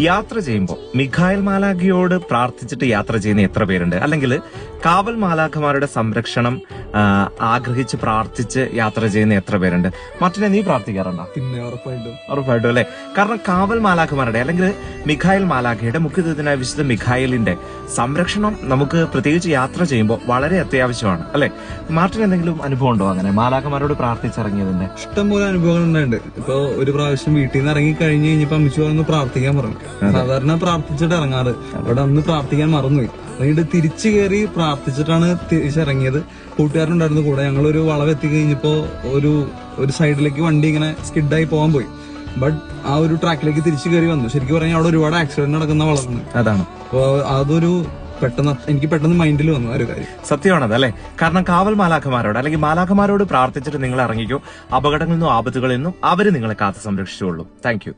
യാത്ര ചെയ്യുമ്പോൾ മിഖായൽ മാലാഖിയോട് പ്രാർത്ഥിച്ചിട്ട് യാത്ര ചെയ്യുന്ന എത്ര പേരുണ്ട്? അല്ലെങ്കിൽ കാവൽ മാലാഖമാരുടെ സംരക്ഷണം ആഗ്രഹിച്ച് പ്രാർത്ഥിച്ച് യാത്ര ചെയ്യുന്ന എത്ര പേരുണ്ട്? മറ്റിനെ നീ പ്രാർത്ഥിക്കാറുണ്ടോ? പിന്നെ ഉറപ്പായിട്ടും. ഉറപ്പായിട്ടും അല്ലെ? കാരണം കാവൽ മാലാഖമാരുടെ അല്ലെങ്കിൽ മിഖായൽ മാലാഖയുടെ മുഖ്യദൂതനായ വിശുദ്ധ മിഖായലിന്റെ സംരക്ഷണം നമുക്ക് പ്രത്യേകിച്ച് യാത്ര ചെയ്യുമ്പോൾ വളരെ അത്യാവശ്യമാണ് അല്ലെ? മാർട്ടിന് എന്തെങ്കിലും അനുഭവം ഉണ്ടോ അങ്ങനെ? മാലാഖമാരോട് പ്രാർത്ഥിച്ചിറങ്ങിയതിന്റെ? ഇഷ്ടംപോലെ അനുഭവങ്ങൾ ഉണ്ടായിട്ടുണ്ട്. ഇപ്പൊ ഒരു പ്രാവശ്യം വീട്ടിൽ നിന്ന് ഇറങ്ങി കഴിഞ്ഞ് കഴിഞ്ഞപ്പോ അമ്മച്ചു പറഞ്ഞു പ്രാർത്ഥിക്കാൻ പറഞ്ഞു. സാധാരണ പ്രാർത്ഥിച്ചിട്ട് ഇറങ്ങാറ്. അവിടെ അന്ന് പ്രാർത്ഥിക്കാൻ മറന്നുപോയി. എന്നിട്ട് തിരിച്ചു കയറി പ്രാർത്ഥിച്ചിട്ടാണ് തിരിച്ചിറങ്ങിയത് കൂട്ടുകാരുണ്ടായിരുന്നു കൂടെ. ഞങ്ങൾ ഒരു വളവെത്തി കഴിഞ്ഞപ്പോ ഒരു ഒരു സൈഡിലേക്ക് വണ്ടി ഇങ്ങനെ സ്കിഡായി പോകാൻ പോയി. ബട്ട് ആ ഒരു ട്രാക്കിലേക്ക് തിരിച്ചു കയറി വന്നു. ശരിക്കും പറഞ്ഞാൽ അവിടെ ഒരുപാട് ആക്സിഡന്റ് നടക്കുന്ന വളമാണ് അതാണ്. അപ്പൊ അതൊരു പെട്ടെന്ന് എനിക്ക് പെട്ടെന്ന് മൈൻഡിൽ വന്നു ആ ഒരു കാര്യം. സത്യമാണത് അല്ലെ? കാരണം കാവൽ മാലാഖമാരോട് അല്ലെങ്കിൽ മാലാഖമാരോട് പ്രാർത്ഥിച്ചിട്ട് നിങ്ങൾ ഇറങ്ങിക്കോ. അപകടങ്ങളിൽ നിന്നും ആപത്തുകളിൽ നിന്നും അവർ നിങ്ങളെ കാത്തു സംരക്ഷിച്ചുള്ളൂ താങ്ക് യു